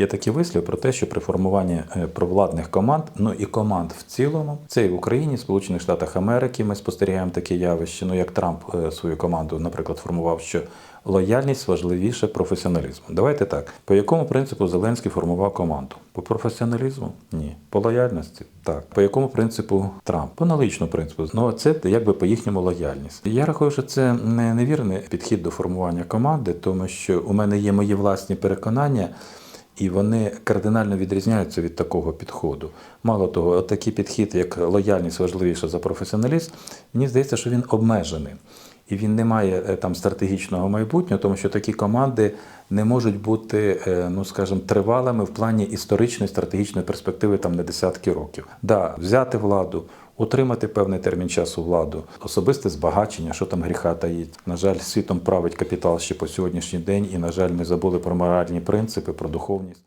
Є такий вислів про те, що при формуванні е, провладних команд, ну і команд в цілому, це і в Україні, Сполучених Штатах Америки. Ми спостерігаємо таке явище. Ну як Трамп е, свою команду, наприклад, формував, що лояльність важливіше професіоналізму. Давайте так. По якому принципу Зеленський формував команду? По професіоналізму? Ні. По лояльності? Так. По якому принципу Трамп? По аналогічному принципу. Ну це якби по їхньому лояльність. Я рахую, що це не невірний підхід до формування команди, тому що у мене є мої власні переконання. І вони кардинально відрізняються від такого підходу. Мало того, такий підхід, як лояльність важливіша за професіоналізм, мені здається, що він обмежений. І він не має е, там стратегічного майбутнього, тому що такі команди не можуть бути, е, ну скажімо, тривалими в плані історичної стратегічної перспективи там на десятки років. Да, взяти владу, утримати певний термін часу владу, особисте збагачення, що там гріха таїть. На жаль, світом править капітал ще по сьогоднішній день, і на жаль, ми забули про моральні принципи, про духовність.